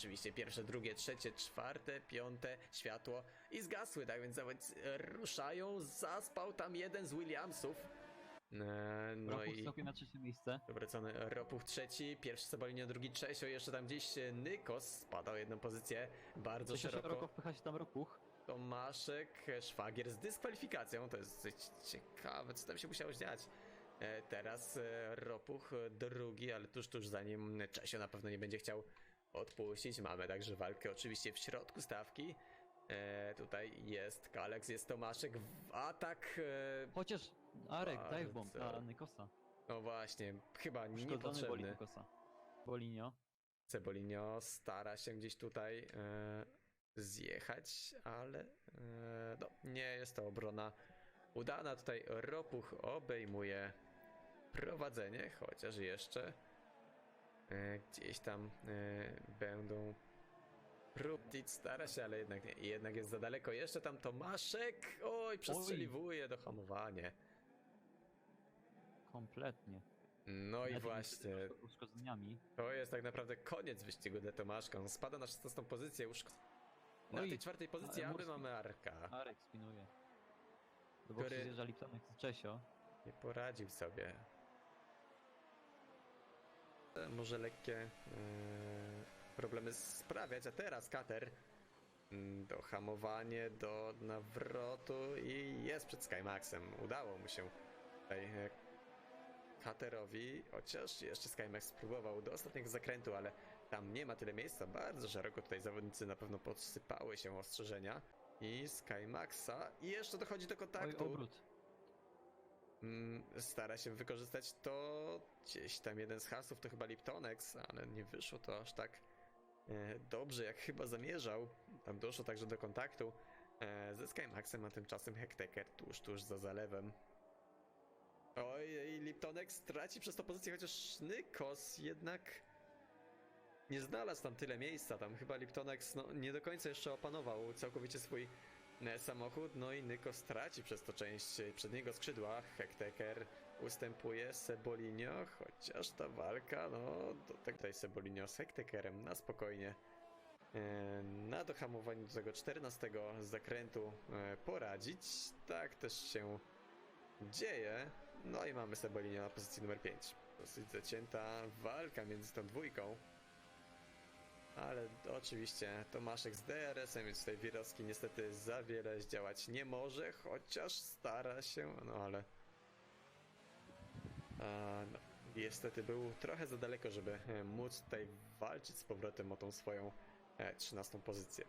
oczywiście pierwsze, drugie, trzecie, czwarte, piąte światło i zgasły, tak więc nawet ruszają, zaspał tam jeden z Williamsów. E, No Ropuch i sobie na trzecie miejsce. wracamy Ropuch trzeci, pierwszy Sobolino, drugi Czesio, jeszcze tam gdzieś e, Nykos spadał jedną pozycję, bardzo Jeszcze szeroko. szeroko wpycha się tam Ropuch. Tomaszek, e, szwagier z dyskwalifikacją. To jest ciekawe, co tam się musiało dziać. Teraz Ropuch drugi, ale tuż, tuż za nim Czesio na pewno nie będzie chciał odpuścić. Mamy także walkę oczywiście w środku stawki. E, tutaj jest Kaleks, jest Tomaszek, atak. E, Chociaż Arek, dive bomb Bardzo. na Nykosa. no właśnie, chyba boli niepotrzebny. Nykosa. Bolinio. Cebolinio stara się gdzieś tutaj e, zjechać, ale e, no, nie jest to obrona udana. Tutaj Ropuch obejmuje prowadzenie, chociaż jeszcze gdzieś tam e, będą próbić, stara się, ale jednak jednak jest za daleko. Jeszcze tam Tomaszek, oj, przestrzeliwuje do hamowania. Kompletnie. No i właśnie, Uszkodzeniami. To jest tak naprawdę koniec wyścigu dla Tomaszka. On spada na 16 pozycję. Już na Oj, tej czwartej pozycji, ale a my Murski- mamy Arka. Arek spinuje. Do Który- zjeżdża Liptonek z Czesio. Nie poradził sobie. E, Może lekkie e, problemy sprawiać, a teraz Kater mm, do hamowanie, do nawrotu i jest przed Skymaxem. Udało mu się tutaj e, Katerowi, chociaż jeszcze Skymax spróbował do ostatniego zakrętu, ale tam nie ma tyle miejsca. Bardzo szeroko tutaj zawodnicy na pewno podsypały się ostrzeżenia. I Skymaxa i jeszcze dochodzi do Oj, kontaktu. obrót. Mm, stara się wykorzystać to. Gdzieś tam jeden z hasów to chyba Liptonex, ale nie wyszło to aż tak e, dobrze, jak chyba zamierzał. Tam doszło także do kontaktu e, ze Skymaxem, a tymczasem Hekteker tuż, tuż za zalewem. Oj, Liptonex traci przez to pozycję, chociaż Nykos jednak nie znalazł tam tyle miejsca. Tam chyba Liptonex no, nie do końca jeszcze opanował całkowicie swój samochód, no i Nyko straci przez to część przedniego skrzydła. Hekteker ustępuje Sebolinio, chociaż ta walka, no do tego tutaj Sebolinio z Hektekerem na spokojnie. e, Na dohamowaniu do tego 14 zakrętu e, poradzić. Tak też się dzieje. No i mamy Sebolinio na pozycji numer 5. Dosyć zacięta walka między tą dwójką. Ale oczywiście Tomaszek z DRS-em, więc tutaj Wirowski niestety za wiele zdziałać nie może, chociaż stara się, no ale... A, no, niestety był trochę za daleko, żeby e, móc tutaj walczyć z powrotem o tą swoją e, 13 pozycję.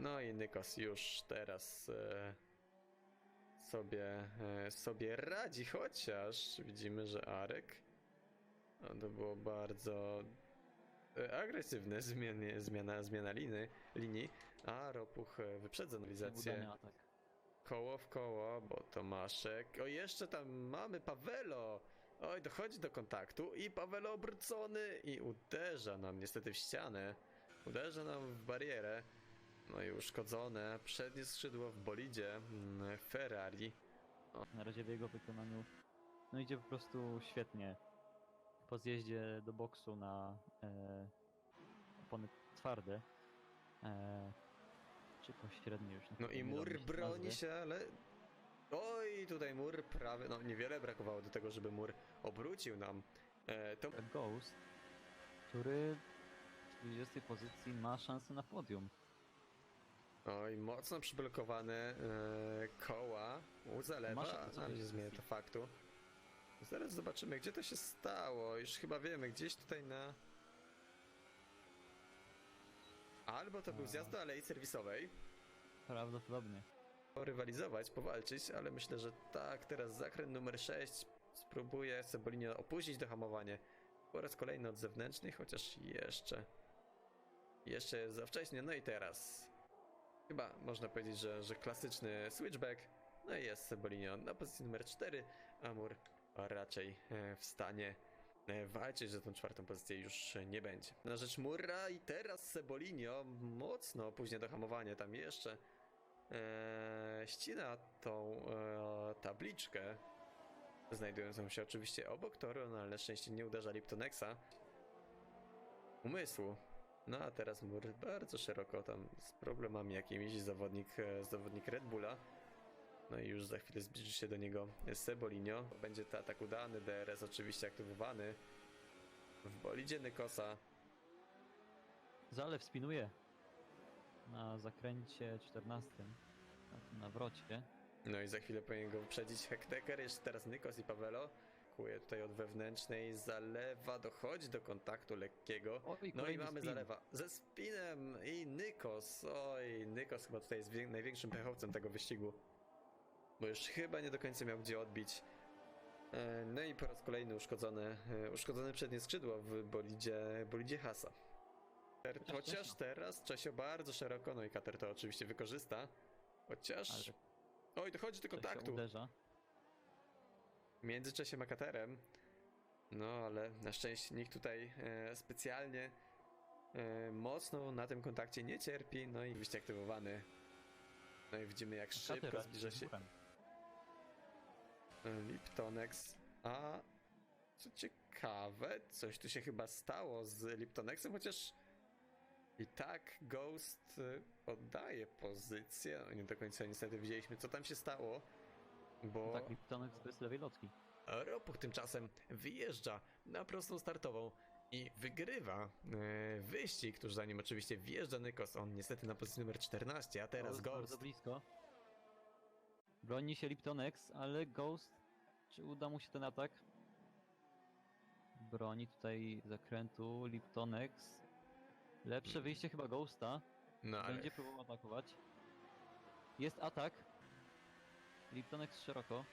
No i Nykos już teraz e, sobie, e, sobie radzi, chociaż widzimy, że Arek no, to było bardzo agresywne zmiany, zmiana, zmiana liny, linii, a Ropuch e, wyprzedza nowelizację atak. koło w koło, bo Tomaszek, o jeszcze tam mamy Pawelo, oj dochodzi do kontaktu i Pawelo obrócony i uderza nam niestety w ścianę, uderza nam w barierę, no i uszkodzone, przednie skrzydło w bolidzie mm, Ferrari, Na razie w jego wykonaniu. No idzie po prostu świetnie. Po zjeździe do boksu na e, opony twarde. E, czy pośrednie już. No i mur broni nazwy. się, ale. Oj, tutaj mur prawie. No niewiele brakowało do tego, żeby mur obrócił nam. E, to Ghost, który w 20 pozycji ma szansę na podium. Oj, mocno przyblokowane e, koła u zalewa, ale nie zmienia to faktu. Zaraz zobaczymy, gdzie to się stało. Już chyba wiemy, gdzieś tutaj na. Albo to był zjazd do alei serwisowej. Prawdopodobnie. rywalizować, powalczyć, ale myślę, że tak, teraz zakręt numer 6 spróbuje Cebolinia opuścić dohamowanie po raz kolejny od zewnętrznych, chociaż jeszcze. Jeszcze jest za wcześnie, no i teraz. Chyba można powiedzieć, że, że klasyczny switchback, no i jest Cebolinio na pozycji numer 4, Amur raczej e, w stanie walczyć, że tą czwartą pozycję już nie będzie. Na rzecz Murra i teraz Cebolinio mocno opóźnia dohamowanie, tam jeszcze e, ścina tą e, tabliczkę, znajdującą się oczywiście obok toru, no ale na szczęście nie uderza Liptonexa. Umysłu. No a teraz mur bardzo szeroko tam z problemami jakimiś zawodnik, e, zawodnik Red Bulla. No i już za chwilę zbliży się do niego Sebolinio. Będzie to atak udany, DRS oczywiście aktywowany. W bolidzie Nykosa. Zalew spinuje na zakręcie 14, na tym nawrocie. No i za chwilę powinien go wyprzedzić Hekteker, jeszcze teraz Nykos i Pawelo. Kuje tutaj od wewnętrznej, zalewa, dochodzi do kontaktu lekkiego. No i mamy spin. zalewa ze spinem i Nykos. Oj, Nykos chyba tutaj jest wię- największym pechowcem tego wyścigu. Bo już chyba nie do końca miał gdzie odbić. E, No i po raz kolejny uszkodzone, uszkodzone przednie skrzydło w bolidzie, bolidzie Hasa. Chociaż Czesio. teraz Czesio bardzo szeroko, no i Kater to oczywiście wykorzysta. Chociaż... Oj, dochodzi do kontaktu między Czesiem a Katerem. No, ale na szczęście nikt tutaj e, specjalnie e, mocno na tym kontakcie nie cierpi. No i oczywiście aktywowany. No i widzimy jak szybko zbliża się Liptonex. A co ciekawe, coś tu się chyba stało z Liptonexem, chociaż i tak Ghost e, oddaje pozycję. No, nie do końca niestety widzieliśmy co tam się stało. Bo No tak, Liptonek bez lewej lotki. Ropuch tymczasem wyjeżdża na prostą startową i wygrywa e, wyścig, tuż za nim oczywiście wjeżdża Nykos, on niestety na pozycji numer 14, a teraz jest Bardzo Ghost. blisko. Broni się Liptonex, ale Ghost, czy uda mu się ten atak? Broni tutaj zakrętu Liptonex. Lepsze wyjście chyba Ghosta. No ale Będzie próbował atakować. Jest atak. Liptonex szeroko.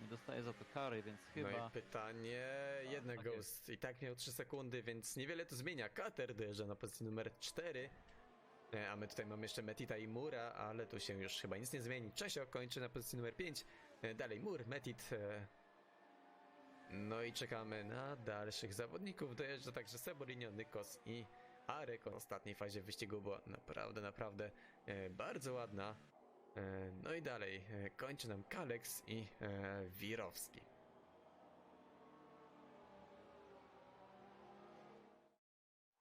Nie dostaje za to kary, więc no chyba... i pytanie, jednak tak Ghost i tak miał 3 sekundy, więc niewiele to zmienia. Kater dojeżdża na pozycji numer 4. E, A my tutaj mamy jeszcze Metita i Mura, ale tu się już chyba nic nie zmieni. Czesio kończy na pozycji numer 5. E, Dalej Mur, Metit. e, No i czekamy na dalszych zawodników. Dojeżdża także Sebolinio, Nykos i Arek. W ostatniej fazie wyścigu była naprawdę, naprawdę bardzo ładna. No i dalej kończy nam Kalex i Wirowski.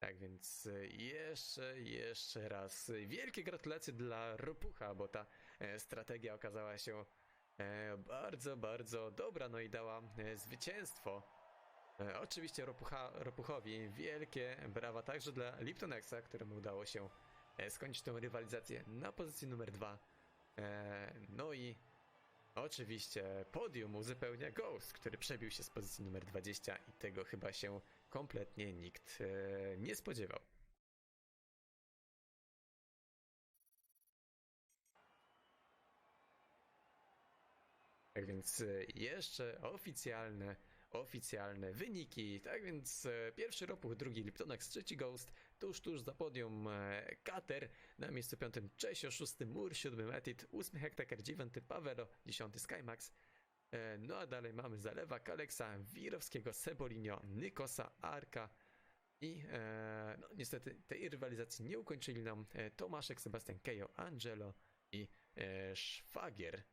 Tak więc e, jeszcze, jeszcze raz wielkie gratulacje dla Ropucha, bo ta e, strategia okazała się e, bardzo, bardzo dobra, no i dała e, zwycięstwo. E, Oczywiście Ropucha, Ropuchowi wielkie brawa także dla Liptonexa, któremu udało się e, skończyć tę rywalizację na pozycji numer dwa. E, No i oczywiście podium uzupełnia Ghost, który przebił się z pozycji numer 20 i tego chyba się kompletnie nikt e, nie spodziewał. Tak więc e, jeszcze oficjalne, oficjalne wyniki. Tak więc e, pierwszy Ropuch, drugi Liptonex, trzeci Ghost, tuż, tuż za podium Kater, na miejscu piątym Czesio, szósty Mur, siódmy Metit, ósmy Hektaker, dziewiąty Pawero, dziesiąty Skymax. E, No a dalej mamy Zalewa, Kaleksa, Wirowskiego, Sebolinio, Nykosa, Arka i e, no, niestety tej rywalizacji nie ukończyli nam e, Tomaszek, Sebastian Kejo, Angelo i e, Szwagier.